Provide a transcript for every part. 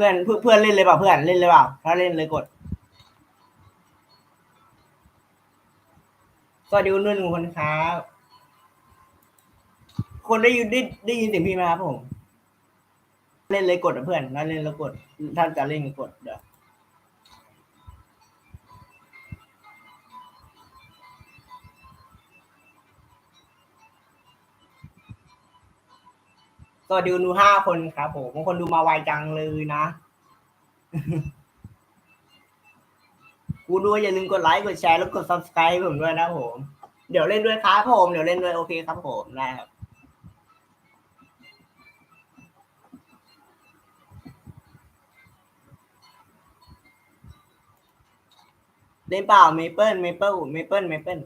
พื่อนเพื่อนเพื่อนเล่นเลยเปล่าเพื่อนเล่นเลยเปล่าถ้าเล่นเลยกดสวัสดีคุณนุ่นคนครับคนได้ยินได้ได้ยินเสียงพี่ไหมครับผม เล่นเลยกดนะเพื่อนถ้าเล่นแล้วกด ท่านจะเล่นกดเดี๋ยว สวัสดีคุณดูห้าคนครับผมบางคนดูมาไวจังเลยนะ กูดูอย่าลืมกดไลค์กดแชร์แล้วกด subscribe ผมด้วยนะผม เดี๋ยวเล่นด้วยครับผม เดี๋ยวเล่นด้วยโอเคครับผมได้ครับเล่นเปล่าเมเปิลเมเปิลเมเปิลเมเปิล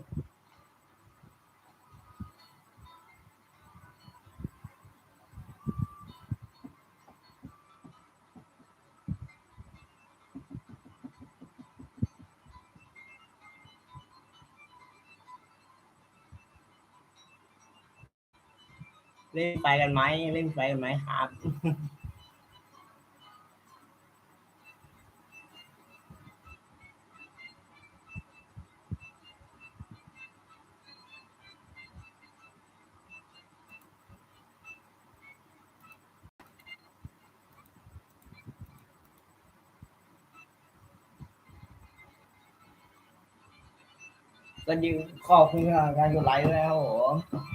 เล่นไปกันไหมเล่นไปกันไหมครับก็ยืนขอบคุณการกดไลค์ด้วครับผม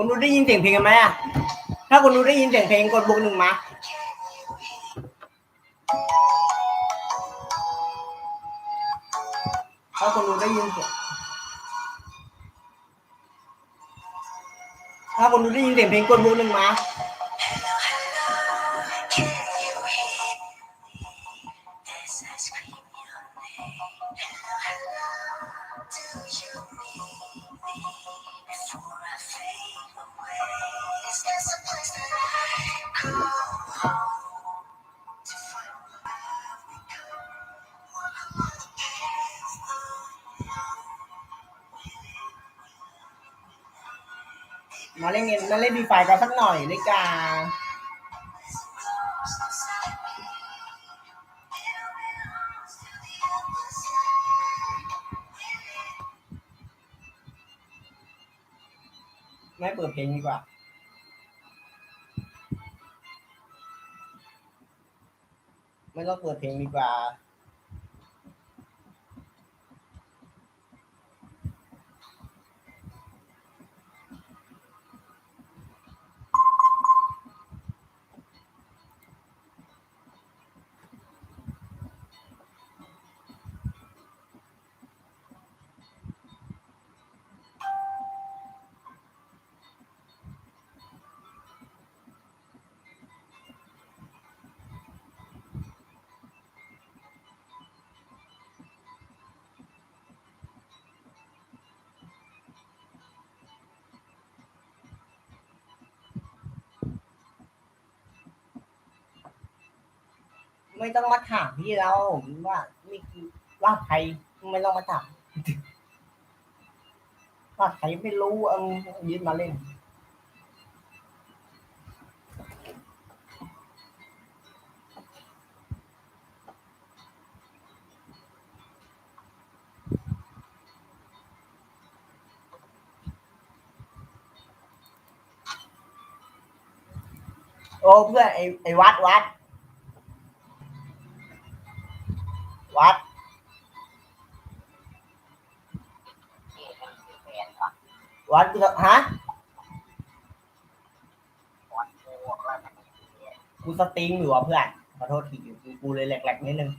คนดูได้ยินเสียงเพลงกันไหมอะ ถ้าคนดูได้ยินเสียงเพลงกดบวกหนึ่งมาถ้าคนดูได้ยินเสียงถ้าคนดูได้ยินเสียงเพลงกดบวกหนึ่งมา มาเล่นเงินมาเล่นดีไฟกันสักหน่อยเลยกาไม่เปิดเพลงดีกว่าไม่ต้องเปิดเพลงดีกว่า ไม่ต้องมาถามพี่เราว่านี่คือว่าใครไม่ต้องมาถามว่าใครไม่รู้เอังยืนมาเล่นโอ้เพื่อนไอ้ไอ้วัดวัด วัดวัดกูจะฮะวันโมอะกูสตรีมอยู่อะเพื่อนขอโทษทีกูกูเลยแหลกๆนิดนึง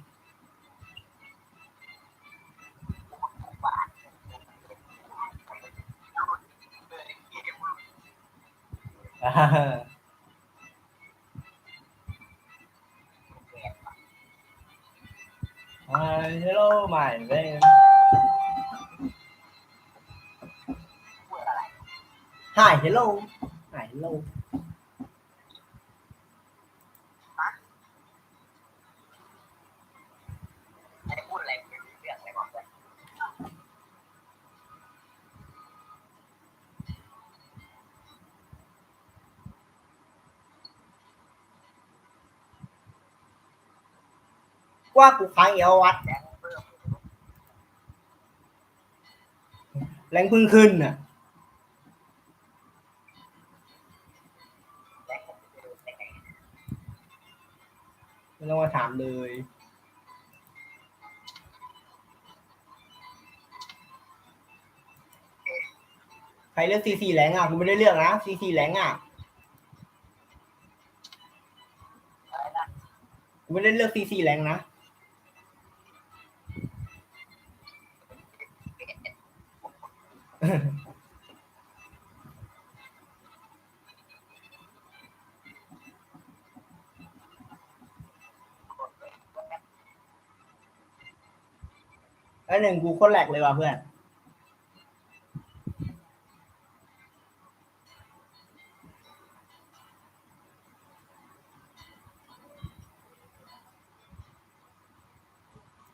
อ่า hello my friend พูดอะไร Hi hello Hi hello ไม่ได้พูดอะไรไม่รู้เรื่องอะไรบอกเลย ว่ากูค้างเอววัดแจ้งเพิ่มแรงพึ่งขึ้นน่ะแจ้งผมจะดูยังไงไม่ต้องมาถามเลยใครเลือกซีซีแรงอะกูไม่ได้เลือกนะซีซีแรงอะอะไรนะกูไม่ได้เลือกซีซีแรงนะ หนึ่งกูโคตรแหลกเลยว่ะเพื่อน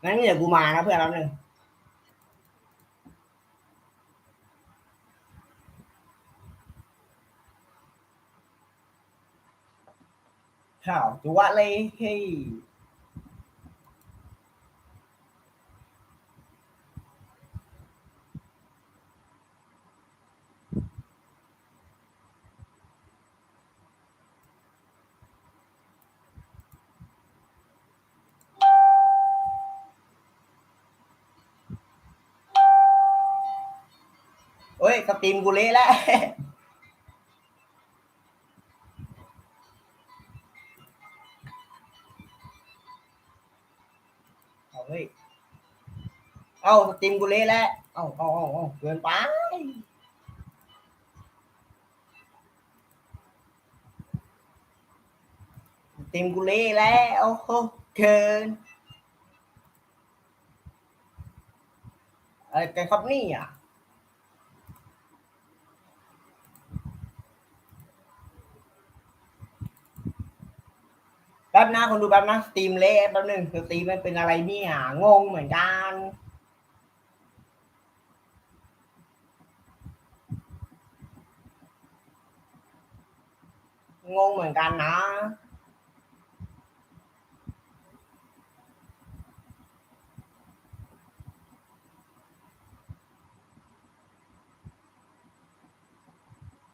งั้นเดี๋ยวกูมานะเพื่อนแล้วหนึ่งข่าวจัวเลยเฮ้ ยโอ้ยสตรีมกูเละแล้วเอาเฮ้ย เอาสตรีมกูเละแล้ว เอาเอาเอาเอาเกินไปสตรีมกูเละแล้วโอ้โหเกินอะไรกันครับนี่อะ ป๊บนะคนดูแป๊บนะสตรีมเละแป๊บนึงสตรีมมันเป็นอะไรเนี่ยงงเหมือนกันงงเหมือนกันนะ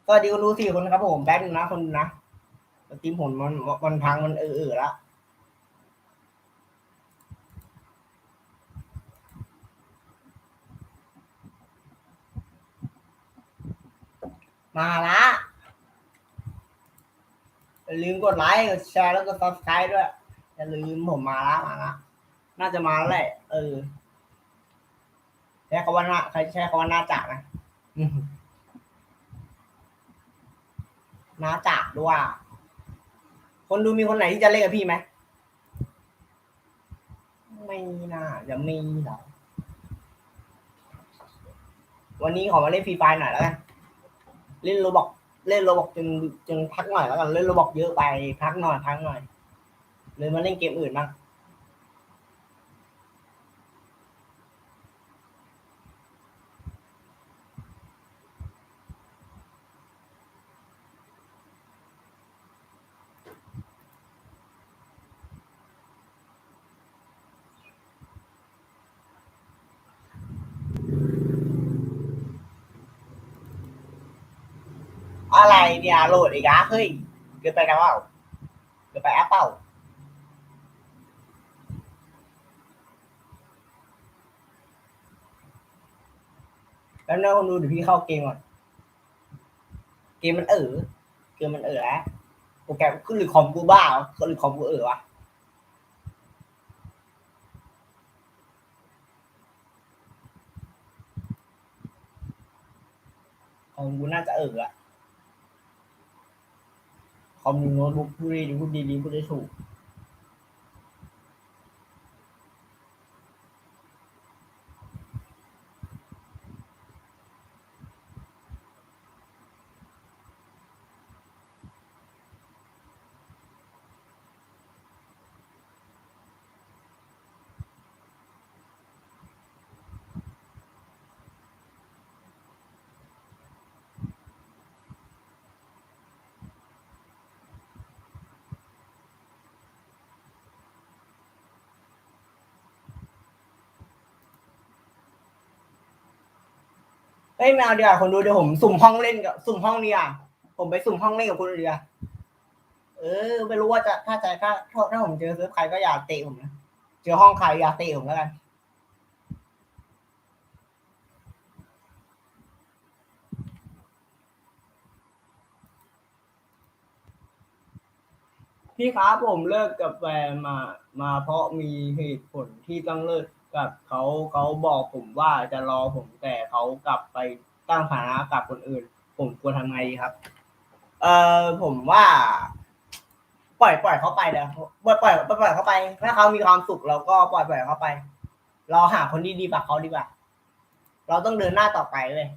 สวัสดีคนดูสี่คนครับผมแป๊บนึงนะคนนะ สตรีมผมมันมันพังมันเออเออแล้วมาละอย่าลืมกดไลค์กดแชร์แล้วก็ subscribe ด้วย อย่าลืมผมมาละมาละน่าจะมาแล้วแหละเออใช้คำว่าน่าใครใช้คำว่าน่าจะนะอืมน่าจะด้วย คนดูมีคนไหนที่จะเล่นกับพี่ไหมไม่น่าจะมีหรอกวันนี้ขอมาเล่นฟรีไฟหน่อยแล้วกันเล่นโรบอกเล่นโรบอกจนจนพักหน่อยแล้วกันเล่นโรบอกเยอะไปพักหน่อยพักหน่อยเลยมาเล่นเกมอื่นบ้าง อะไรเนี่ยโหลดอีกอะเฮ้ยเกินไปกันเปล่าเกินไปแอปเปล่าแล้วนะคนดูเดี๋ยวพี่เข้าเกมก่อนเกมมันเออเกมมันเออแล้วโปรแกรมคือหรือคอมกูบ้าหรอหรือคอมกูเออวะคอมกูน่าจะเอออะ คอมโน้ตบุ๊กพูดดีๆพูดดีๆพูดได้ถูก เฮ้ยไม่เดีกว่าคนดูเดี๋ยวผมสุ่มห้องเล่นกับสุ่มห้องดีอะผมไปสุ่มห้องเล่นกับคุณเดีกว่าเออ ไม่รู้ว่าจะถ้าใจถ้าถ้าผมเจอเซิร์ฟใครก็อย่าเตะผมนะเจอห้องใครอย่าเตะผมแล้วกันพี่ครับผมเลิกกับแฟนมา มาเพราะมีเหตุผลที่ต้องเลิก กับเขาเขาบอกผมว่าจะรอผมแต่เขากลับไปตั้งฐานะกับคนอื่น ผมควรทำไงดีครับ เออผมว่า ปล่อยปล่อยเขาไปเลยปล่อยปล่อยปล่อยปล่อยเขาไป ถ้าเขามีความสุขเราก็ปล่อยปล่อยเขาไป เราหาคนที่ดีกว่าเขาดีกว่า เราต้องเดินหน้าต่อไปเลย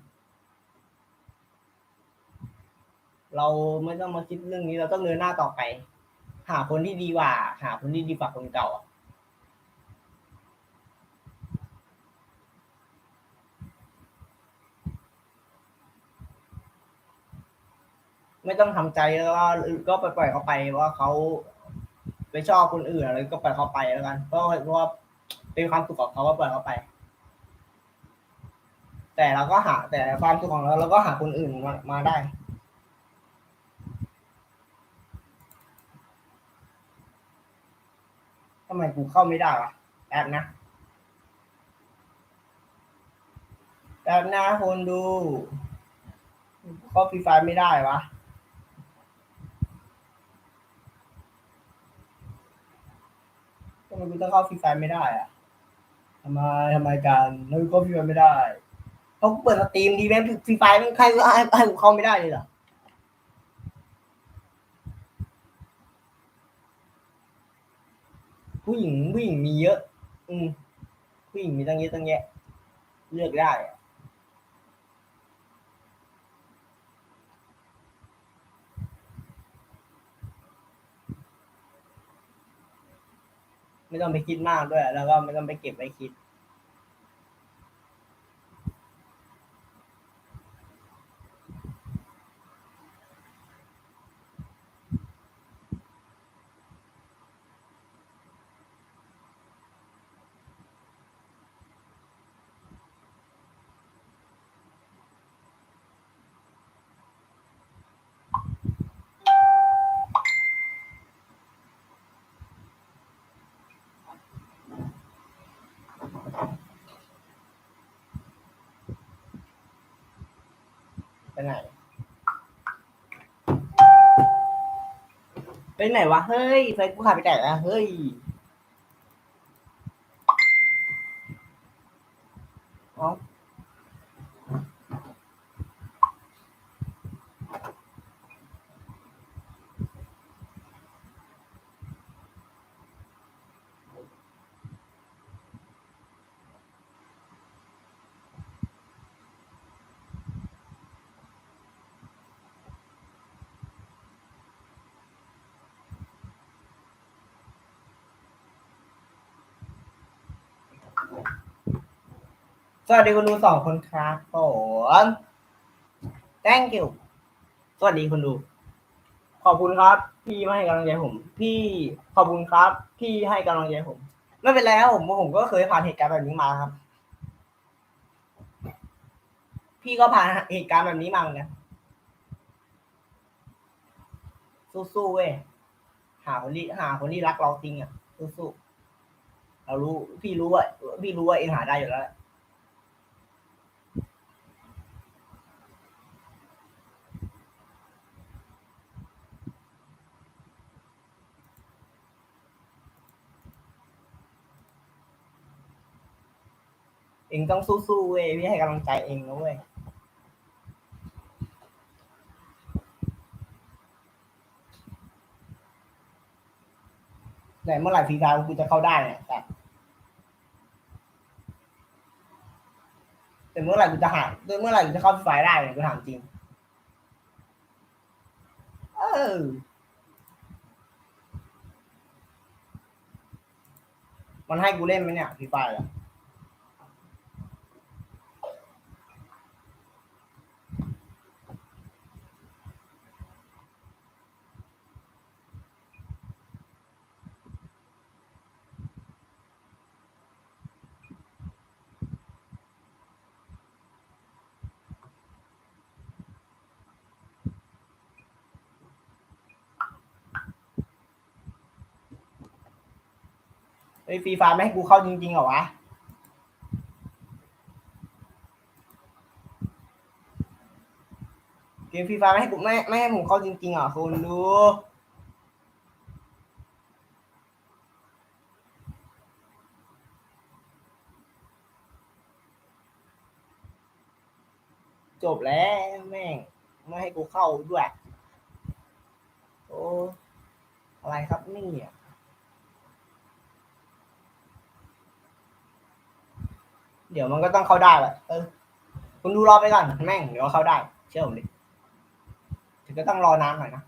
เราไม่ต้องมาคิดเรื่องนี้เราต้องเดินหน้าต่อไป หาคนที่ดีกว่า หาคนที่ดีกว่าคนเก่าอะ ไม่ต้องทำใจแล้วก็ก็ไปปล่อยเขาไปว่าเขาไปชอบคนอื่นอะไรก็ปล่อยเขาไปแล้วกันเพราะเพราะว่าเป็นความสุขของเขาก็ปล่อยเขาไป แต่เราก็หา แต่ความสุขของเราเราก็หาคนอื่นมามาได้ทำไมกูเข้าไม่ได้วะแป๊บนะแป๊บนะคนดูเข้าฟรีไฟไม่ได้วะำไมกูต้องเข้าฟรีไฟไม่ได้อะทำไมทำไมกันแล้วกูเข้าฟรีไฟไม่ได้เพราะกูเปิดสตรีมดีแม่งฟรีไฟแม่ใครก็ให้ให้กูเข้าไม่ได้เลยเหรอผู้หญิงผู้หญิงมีเยอะ อืมผู้หญิงมีตั้งเยอะตั้งแยะ เลือกได้อะ ไม่ต้องไปคิดมากด้วย แล้วก็ไม่ต้องไปเก็บไปคิด ไปไหน ไปไหนวะ เฮ้ยไฟกูขาดไปไหนอะเฮ้ยเอา สวัสดีคุณดูสองคนครับผม thank you สวัสดีคุณดู ขอบคุณครับ พี่มาให้กำลังใจผม พี่ขอบคุณครับ พี่ให้กำลังใจผม ไม่เป็นไรครับผมผมก็เคยผ่านเหตุการณ์แบบนี้มาครับ พี่ก็ผ่านเหตุการณ์แบบนี้มาเหมือนกันสู้ๆเว้ยหาคนที่หาคนที่รักเราจริงอะสู้ๆเรารู้ พี่รู้ว่าพี่รู้ว่าเองหาได้อยู่แล้ว องต้องสู้ๆเว้ยพี่ให้กำลังใจเองนะเว้ยแต่เมื่อไหร่ฟรีไฟกูจะเข้าได้เนี่ยแต่แต่เมื่อไหร่กูจะหายเมื่อไหร่กูจะเข้าไฟได้เนี่ยกูถามจริง เออมันให้กูเล่นไหมเนี่ยฟรีไฟอะ ไอ้ฟรีไฟไม่ให้กูเข้าจริงๆเหรอวะเกมฟรีไฟไม่ให้กูไม่ไม่ให้ผมเข้าจริงๆเหรอคุณดูจบแล้วแม่งไม่ให้กูเข้าด้วย โอ้อะไรครับนี่อะ เดี๋ยวมันก็ต้องเข้าได้แหละเออ คุณดูรอไปก่อนแม่งเดี๋ยวเข้าได้ เชื่อผมดิถึงก็ต้องรอนานหน่อยนะ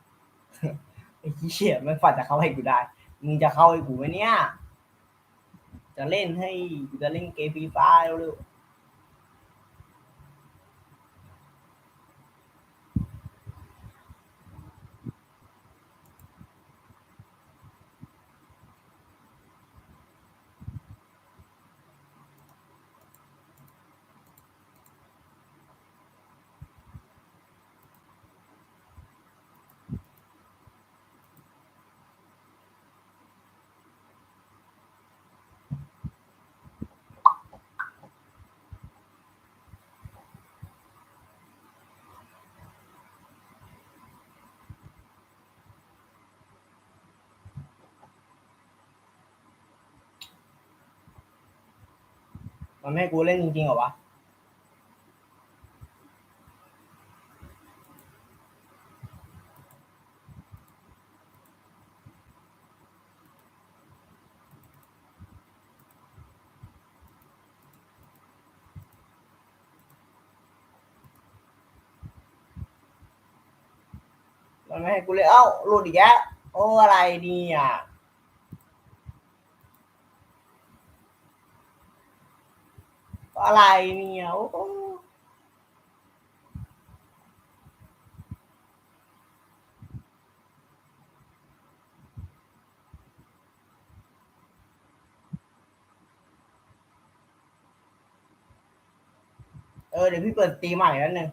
ไอ้เชี่ยไม่ฝันจะเข้าให้กูได้ มึงจะเข้าให้กูไหมเนี่ย จะเล่นให้จะเล่นเกมฟรีไฟเร็ว มันไม่ให้กูเล่นจริงๆเหรอวะมันไม่ให้กูเลยเอ้าหลุดอีกแล้วโอ้อะไรเนี่ย อะไรเนี่ย เออเดี๋ยวพี่เปิดตีใหม่แล้วหนึ่ง